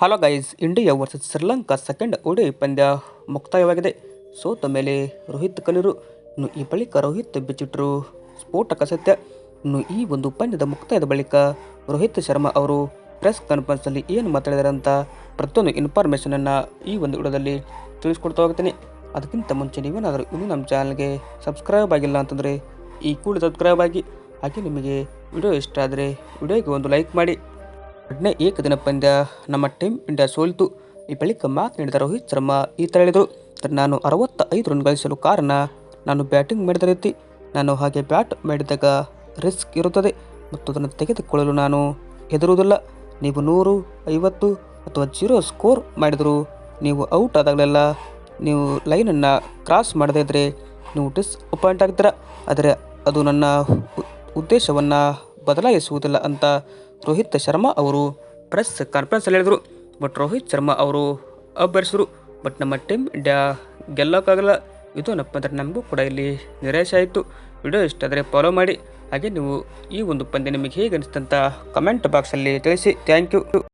Hello guys, India versus Sri Lanka second ODI ಪಂದ್ಯ ಮುಕ್ತಾಯವಾಗಿದೆ. ಸೋತ ಮೇಲೆ ರೋಹಿತ್ ಕಲಿರು, ಇನ್ನು ಈ ಬಳಿಕ ರೋಹಿತ್ ಬಿಚ್ಚಿಟ್ರು ಸ್ಫೋಟಕ ಸತ್ಯ. ಇನ್ನು ಈ ಒಂದು ಪಂದ್ಯದ ಮುಕ್ತಾಯದ ಬಳಿಕ ರೋಹಿತ್ ಶರ್ಮಾ ಅವರು ಪ್ರೆಸ್ ಕಾನ್ಫರೆನ್ಸಲ್ಲಿ ಏನು ಮಾತಾಡಿದಾರೆ ಅಂತ ಪ್ರತಿಯೊಂದು ಇನ್ಫಾರ್ಮೇಷನನ್ನು ಈ ಒಂದು ವಿಡಿಯೋದಲ್ಲಿ ತಿಳಿಸ್ಕೊಡ್ತಾ ಹೋಗ್ತೀನಿ. ಅದಕ್ಕಿಂತ ಮುಂಚೆ ನೀವೇನಾದರೂ ಇನ್ನೂ ನಮ್ಮ ಚಾನಲ್ಗೆ ಸಬ್ಸ್ಕ್ರೈಬ್ ಆಗಿಲ್ಲ ಅಂತಂದರೆ ಈ ಕೂಡ ಸಬ್ಸ್ಕ್ರೈಬ್ ಆಗಿ. ಹಾಗೆ ನಿಮಗೆ ವಿಡಿಯೋ ಇಷ್ಟ ಆದರೆ ವಿಡಿಯೋಗೆ ಒಂದು ಲೈಕ್ ಮಾಡಿ. ಎರಡನೇ ಏಕದಿನ ಪಂದ್ಯ ನಮ್ಮ ಟೀಮ್ ಇಂಡಿಯಾ ಸೋಲಿತು. ಈ ಬಳಿಕ ಮಾತನಾಡಿದ ರೋಹಿತ್ ಶರ್ಮಾ ಈ ಥರ ಹೇಳಿದರು ನಾನು ಅರವತ್ತ ಐದು ರನ್ ಗಳಿಸಲು ಕಾರಣ, ನಾನು ಬ್ಯಾಟಿಂಗ್ ಮಾಡಿದ ರೀತಿ. ನಾನು ಹಾಗೆ ಬ್ಯಾಟ್ ಮಾಡಿದಾಗ ರಿಸ್ಕ್ ಇರುತ್ತದೆ. ಮತ್ತು ಅದನ್ನು ತೆಗೆದುಕೊಳ್ಳಲು ನಾನು ಹೆದರುವುದಿಲ್ಲ. ನೀವು ನೂರು, ಐವತ್ತು ಅಥವಾ ಜೀರೋ ಸ್ಕೋರ್ ಮಾಡಿದರೂ ನೀವು ಔಟ್ ಆದಾಗಲೆಲ್ಲ ನೀವು ಲೈನನ್ನು ಕ್ರಾಸ್ ಮಾಡದೇ ಇದ್ದರೆ ನೀವು ಡಿಸ್ಅಪಾಯಿಂಟ್ ಆಗ್ತೀರ ಆದರೆ ಅದು ನನ್ನ ಉದ್ದೇಶವನ್ನು ಬದಲಾಯಿಸುವುದಿಲ್ಲ ಅಂತ ರೋಹಿತ್ ಶರ್ಮಾ ಅವರು ಪ್ರೆಸ್ ಕಾನ್ಫರೆನ್ಸಲ್ಲಿ ಹೇಳಿದರು. ಬಟ್ ರೋಹಿತ್ ಶರ್ಮಾ ಅವರು ಅಬ್ಬರಿಸಿದ್ರು. ಬಟ್ ನಮ್ಮ ಟೀಮ್ ಇಂಡಿಯಾ ಗೆಲ್ಲೋಕ್ಕಾಗಲ್ಲ. ಇದು ಏನಪ್ಪ ಅಂದರೆ ನಮಗೂ ಕೂಡ ಇಲ್ಲಿ ನಿರಾಶೆ ಆಯಿತು. ವಿಡಿಯೋ ಇಷ್ಟಾದರೆ ಫಾಲೋ ಮಾಡಿ. ಹಾಗೆ ನೀವು ಈ ಒಂದು ಪಂದ್ಯ ನಿಮಗೆ ಹೇಗೆ ಅನಿಸ್ತಂತ ಕಮೆಂಟ್ ಬಾಕ್ಸಲ್ಲಿ ತಿಳಿಸಿ. Thank you